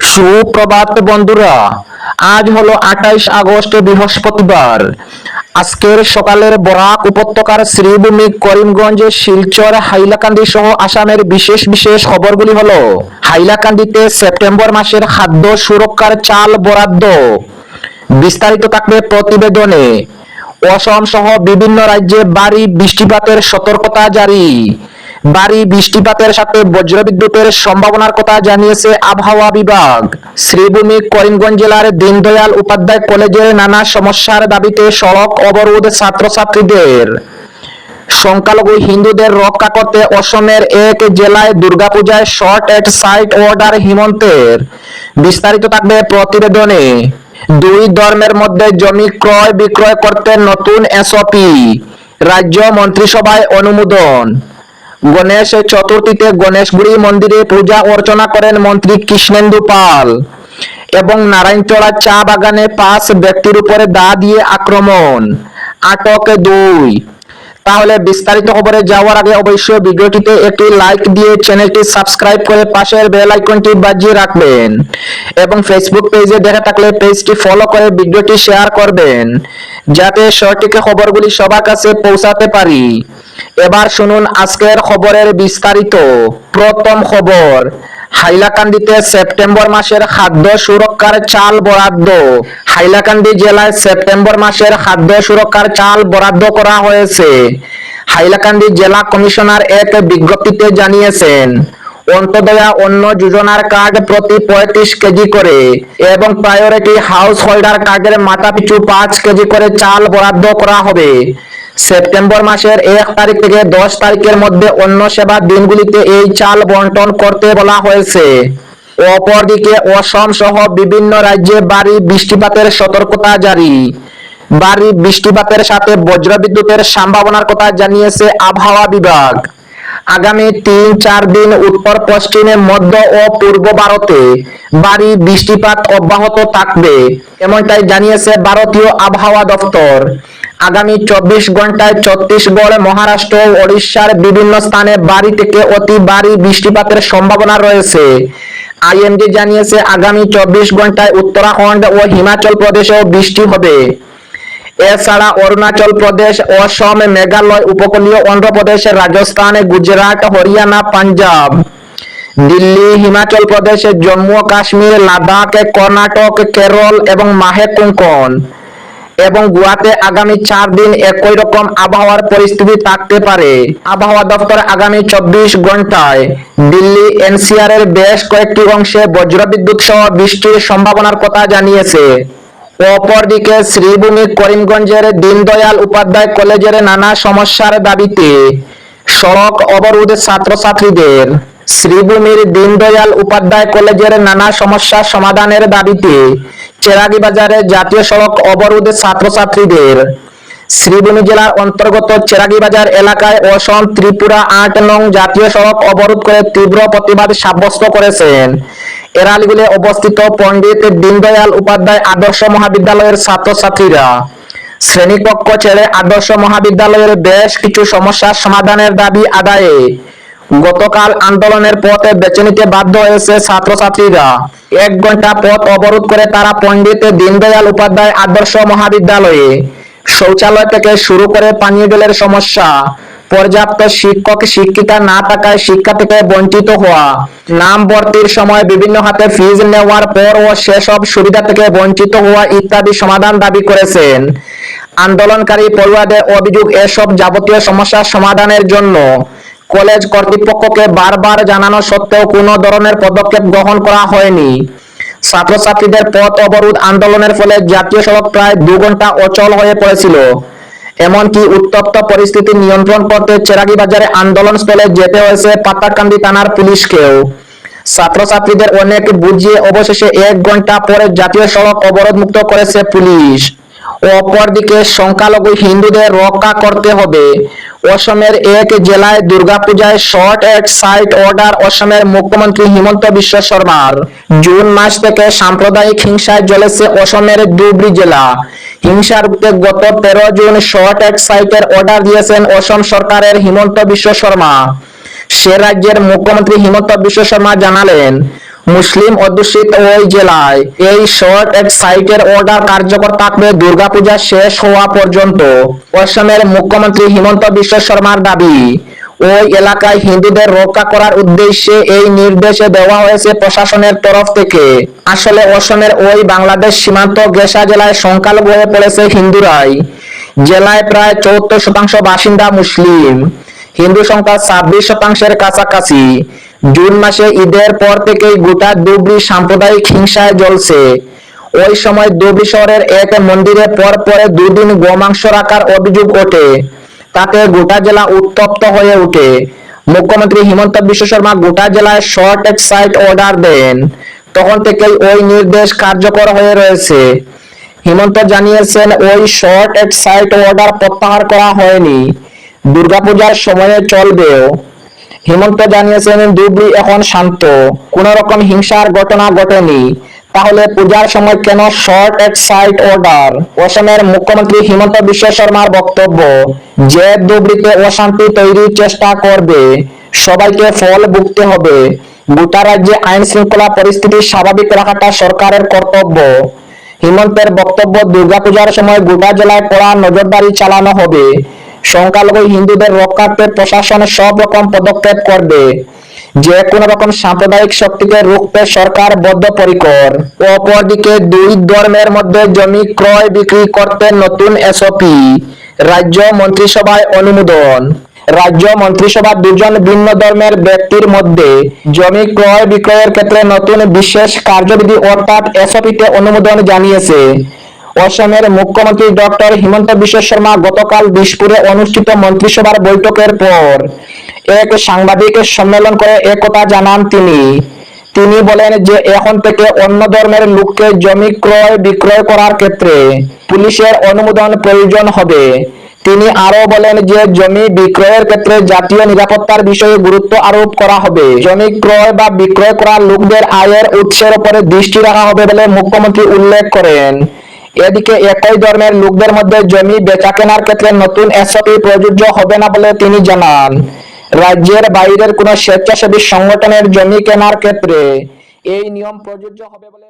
সুপ্রভাত বন্ধুরা, আজ হলো আঠাইশ আগস্ট বৃহস্পতিবার। আজকের সকালের বরাক উপত্যকার শ্রীভূমি করিমগঞ্জ, শিলচর, হাইলাকান্দি সহ আসামের বিশেষ বিশেষ খবরগুলি হলো, হাইলাকান্দিতে সেপ্টেম্বর মাসের খাদ্য সুরক্ষার চাল বরাদ্দ। বিস্তারিত থাকবে প্রতিবেদনে। অসম সহ বিভিন্ন রাজ্যে বাড়ি বৃষ্টিপাতের সতর্কতা জারি। ভারী বৃষ্টিপাতের সাথে বজ্রবিদ্যুতের সম্ভাবনার কথা জানিয়েছে আবহাওয়া বিভাগ। শ্রীভূমি, করিমগঞ্জ জেলার দীনদয়াল উপাধ্যায় কলেজের নানা সমস্যার দাবিতে সড়ক অবরোধ ছাত্রছাত্রীদের। সংখ্যালঘু হিন্দুদের রক্ষা করতে অসমের এক জেলায় দুর্গাপূজায় শর্ট এট সাইট অর্ডার হিমন্তের। বিস্তারিত থাকবে প্রতিবেদনে। দুই ধর্মের মধ্যে জমি ক্রয় বিক্রয় করতে নতুন এসওপি। রাজ্য মন্ত্রিসভায় অনুমোদন। গণেশ চতুর্থীতে গণেশগুড়ি মন্দিরে পূজা অর্চনা করেন মন্ত্রী কৃষ্ণেন্দু পাল এবং নারায়ণতলা চা বাগানে পাঁচ ব্যক্তির উপরে দা দিয়ে আক্রমণ। আটক দুই। তাহলে বিস্তারিত খবরে যাওয়ার আগে অবশ্যই ভিডিওটিতে একটি লাইক দিয়ে চ্যানেলটি সাবস্ক্রাইব করে পাশের বেল আইকনটি বাজিয়ে রাখবেন এবং ফেসবুক পেজে দেখে থাকলে পেজটি ফলো করে ভিডিওটি শেয়ার করবেন, যাতে সঠিক খবরগুলি সবার কাছে পৌঁছাতে পারি। এবার শুনুন আজকের খবরের বিস্তারিত। প্রথম খবর, হাইলাকান্দিতে সেপ্টেম্বর মাসের খাদ্য সুরক্ষার চাল বরাদ্দ। হাইলাকান্দি জেলায় সেপ্টেম্বর মাসের খাদ্য সুরক্ষার চাল বরাদ্দ করা হয়েছে। হাইলাকান্দি জেলা কমিশনার এক বিজ্ঞপ্তিতে জানিয়েছেন, অন্তদয়া অন্য যোজনার কার্ড প্রতি পঁয়ত্রিশ কেজি করে এবং প্রায়োরিটি হাউস হোল্ডার কার্ডের মাথা পিছু পাঁচ কেজি করে চাল বরাদ্দ করা হবে। সেপ্টেম্বর মাসের এক তারিখ থেকে দশ তারিখের মধ্যে অন্য সেবা দিনগুলিতে এই চাল বন্টন করতে বলা হয়েছে। অপরদিকে অসম সহ বিভিন্ন রাজ্যে ভারী বৃষ্টিপাতের সতর্কতা জারি। ভারী বৃষ্টিপাতের সাথে বজ্রবিদ্যুতের সম্ভাবনার কথা জানিয়েছে আবহাওয়া বিভাগ। আগামী তিন চার দিন উত্তর, পশ্চিমে, মধ্য ও পূর্ব ভারতে ভারী বৃষ্টিপাত অব্যাহত থাকবে, এমনটাই জানিয়েছে ভারতীয় আবহাওয়া দপ্তর। আগামী চব্বিশ ঘন্টায় ছত্তিশগড়, মহারাষ্ট্র ওড়িশার বিভিন্ন স্থানে বাড়ি থেকে অতি ভারী বৃষ্টিপাতের সম্ভাবনা রয়েছে। আইএমডি জানিয়েছে, আগামী চব্বিশ ঘন্টায় উত্তরাখণ্ড ও হিমাচল প্রদেশেও বৃষ্টি হবে। এছাড়া অরুণাচল প্রদেশ অসম, মেঘালয়, উপকূলীয় অন্ধ্রপ্রদেশ, রাজস্থান, গুজরাট, হরিয়ানা, পাঞ্জাব। দিল্লি, হিমাচল প্রদেশ, জম্মু ও কাশ্মীর, লাদাখ, কর্ণাটক, কেরল এবং মাহে কোঙ্কন। এবং গোয়াতে আগামী চার দিন একই রকম আবহাওয়ার পরিস্থিতি থাকতে পারে। আবহাওয়া দপ্তর আগামী চব্বিশ ঘন্টায় দিল্লি এনসিআর এর বেশ কয়েকটি অংশে বজ্রবিদ্যুৎ সহ বৃষ্টির সম্ভাবনার কথা জানিয়েছে। অপরদিকে শ্রীভূমি করিমগঞ্জের দীনদয়াল উপাধ্যায় কলেজের নানা সমস্যার দাবিতে সড়ক অবরোধ ছাত্রছাত্রীদের। শ্রীভূমির দীনদয়াল উপাধ্যায় কলেজের নানা সমস্যার সমাধানের দাবিতে চেরাগি বাজারে জাতীয় সড়ক অবরোধ ছাত্রছাত্রীদের। শ্রীভূমি জেলার অন্তর্গত চেরাগি বাজার এলাকায় অসম ত্রিপুরা আট নং জাতীয় সড়ক অবরোধ করে তীব্র প্রতিবাদ সাব্যস্ত করেছেন। এরালিগুলে অবস্থিত পণ্ডিত দীনদয়াল উপাধ্যায় আদর্শ মহাবিদ্যালয়ের ছাত্রছাত্রীরা। শ্রেণীকক্ষ ছেড়ে আদর্শ মহাবিদ্যালয়ের বেশ কিছু সমস্যার সমাধানের দাবি আদায়ে গতকাল আন্দোলনের পথে বেছে নিতে বাধ্য হয়েছে ছাত্রছাত্রীরা। এক ঘণ্টা পথ অবরোধ করে তারা পণ্ডিত দীনদয়াল উপাধ্যায় আদর্শ মহাবিদ্যালয়ে শৌচালয় থেকে শুরু করে পানীয় জলের সমস্যা, পর্যাপ্ত শিক্ষক, শিক্ষিকা না থাকায় শিক্ষা থেকে বঞ্চিত হওয়া, নাম ভর্তির সময় বিভিন্ন হাতে ফিজ নেওয়ার পর ও সেসব সুবিধা থেকে বঞ্চিত হওয়া ইত্যাদি সমাধান দাবি করেছেন। আন্দোলনকারী পড়ুয়াদের অভিযোগ এসব যাবতীয় সমস্যার সমাধানের জন্য কলেজ কর্তৃপক্ষকে বারবার জানানো সত্ত্বেও কোনো ধরনের পদক্ষেপ গ্রহণ করা হয়নি। ছাত্রছাত্রীদের পথ অবরোধ আন্দোলনের ফলে জাতীয় সড়ক প্রায় দু ঘণ্টা অচল হয়ে পড়েছিল। এমনকি উত্তপ্ত পরিস্থিতি নিয়ন্ত্রণ করতে চেরাগি বাজারে আন্দোলন স্থলে যেতে হয়েছে পাতাকান্দি থানার পুলিশকেও। ছাত্রছাত্রীদের অনেক বুঝিয়ে অবশেষে এক ঘণ্টা পরে জাতীয় সড়ক অবরোধ মুক্ত করেছে পুলিশ। অপরদিকে সংখ্যালঘু হিন্দুদের রক্ষা করতে হবে। অসমের এক জেলায় দুর্গাপূজায় শর্ট এট সাইট অর্ডার অসমের মুখ্যমন্ত্রী হিমন্ত বিশ্ব শর্মার। জুন মাস থেকে সাম্প্রদায়িক হিংসায় জ্বলেছে অসমের ধুবড়ি জেলা। হিংসা রুখতে গত তেরো জুন শর্ট এট সাইটের অর্ডার দিয়েছেন অসম সরকারের হিমন্ত বিশ্ব শর্মা। সে রাজ্যের মুখ্যমন্ত্রী হিমন্ত বিশ্ব শর্মা জানালেন মুসলিম অধ্যুষিত ওই জেলায়। এই শর্ট সাইটের অর্ডার কার্যকর থাকবে দুর্গাপূজা শেষ হওয়া পর্যন্ত, অসমের মুখ্যমন্ত্রী হিমন্ত বিশ্ব শর্মার দাবি। ওই এলাকায় হিন্দুদের রক্ষা করার উদ্দেশ্যে এই নির্দেশে দেওয়া হয়েছে প্রশাসনের তরফ থেকে। আসলে অসমের ওই বাংলাদেশ সীমান্ত গেসা জেলায় সংখ্যালঘু হয়ে পড়েছে হিন্দুরাই। জেলায় প্রায় চৌত্তর শতাংশ বাসিন্দা মুসলিম। হিন্দু সংখ্যা ছাব্বিশ শতাংশের কাছাকাছি। জুন মাসে ঈদের পর থেকেই গোটা দুবরি সাম্প্রদায়িক হিংসায় জ্বলছে। ওই সময় দুবরি শহরের এক মন্দিরে পর পরে দুদিন গোমাংস রাখার অভিযোগ ওঠে। তাতে গোটা জেলা উত্তপ্ত হয়ে ওঠে। মুখ্যমন্ত্রী হিমন্ত বিশ্ব শর্মা গোটা জেলায় শর্ট সাইট অর্ডার দেন। তখন থেকেই ওই নির্দেশ কার্যকর হয়ে রয়েছে। হিমন্ত জানিয়েছেন, ওই শর্ট সাইট অর্ডার প্রত্যাহার করা হয়নি। দুর্গাপূজার সময়ে চলবেও। হিমন্ত জানিয়েছেন ধুবড়ি এখন শান্ত। কোন রকম হিংসার ঘটনা ঘটেনি। তাহলে পূজার সময় কেন শর্ট এট সাইট অর্ডার অসমের মুখ্যমন্ত্রী হিমন্ত বিশ্ব শর্মার বক্তব্য, যে ধুবড়িতে অশান্তি তৈরির চেষ্টা করবে, সবাইকে ফল ভুগতে হবে। গোটা রাজ্যে আইন শৃঙ্খলা পরিস্থিতি স্বাভাবিক রাখাটা সরকারের কর্তব্য। হিমন্তের বক্তব্য দুর্গাপূজার সময় গোটা জেলায় কড়া নজরদারি চালানো হবে। সংখ্যালঘু হিন্দুদের রক্ষার্থে প্রশাসন সব রকম পদক্ষেপ করবে। যে কোনো রকম সাম্প্রদায়িক শক্তিকে রুখতে সরকার বদ্ধপরিকর। অপরদিকে দুই ধর্মের মধ্যে জমি ক্রয় বিক্রি করতে নতুন এসওপি রাজ্য মন্ত্রিসভায় অনুমোদন। রাজ্য মন্ত্রিসভা দুজন ভিন্ন ধর্মের ব্যক্তির মধ্যে জমি ক্রয় বিক্রয়ের ক্ষেত্রে নতুন বিশেষ কার্যবিধি অর্থাৎ এসওপিতে অনুমোদন জানিয়েছে। অসমের মুখ্যমন্ত্রী ডক্টর হিমন্ত বিশ্ব শর্মা গতকাল দিশপুরে অনুষ্ঠিত মন্ত্রিসভার বৈঠকের পর এক সাংবাদিক সম্মেলন করে একথা জানান তিনি। তিনি বলেন যে এখন থেকে অন্য ধর্মের লোককে জমি ক্রয়, বিক্রয় করার ক্ষেত্রে পুলিশের অনুমোদন প্রয়োজন হবে। তিনি আরও বলেন যে জমি বিক্রয়ের ক্ষেত্রে জাতীয় নিরাপত্তার বিষয়ে গুরুত্ব আরোপ করা হবে। জমি ক্রয় বা বিক্রয় করা লোকদের আয়ের উৎসের উপরে দৃষ্টি রাখা হবে বলে মুখ্যমন্ত্রী উল্লেখ করেন। এদিকে একই ধর্মের লোকদের মধ্যে জমি বেচা কেনার ক্ষেত্রে নতুন এসওপি প্রযোজ্য হবে না বলে তিনি জানান। রাজ্যের বাইরের কোনো স্বেচ্ছাসেবী সংগঠনের জমি কেনার ক্ষেত্রে এই নিয়ম প্রযোজ্য হবে বলে